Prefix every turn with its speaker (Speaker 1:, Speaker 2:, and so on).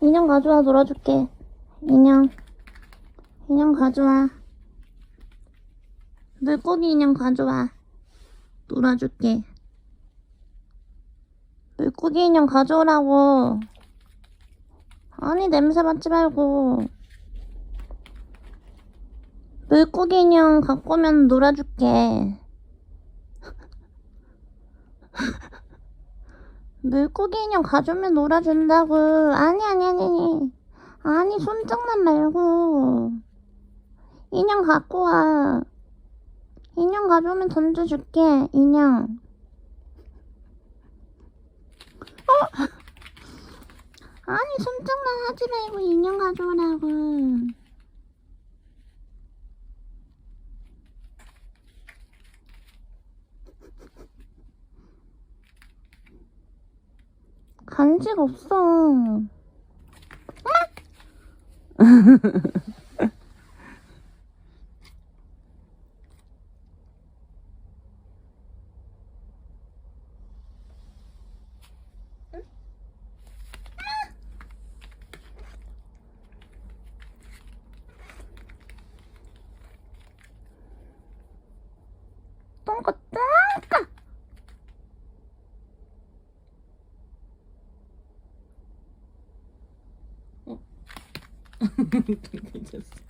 Speaker 1: 인형 가져와 놀아줄게. 인형. 인형 가져와. 물고기 인형 가져와. 놀아줄게. 물고기 인형 가져오라고. 아니, 냄새 맡지 말고. 물고기 인형 갖고 오면 놀아줄게. 물고기 인형 가져오면 놀아준다고. 아니, 아니, 아니, 아니. 아니, 손장난 말고. 인형 갖고 와. 인형 가져오면 던져줄게, 인형. 어? 아니, 손장난 하지 말고 인형 가져오라고. 간식 없어. 똥꼬 똥
Speaker 2: just...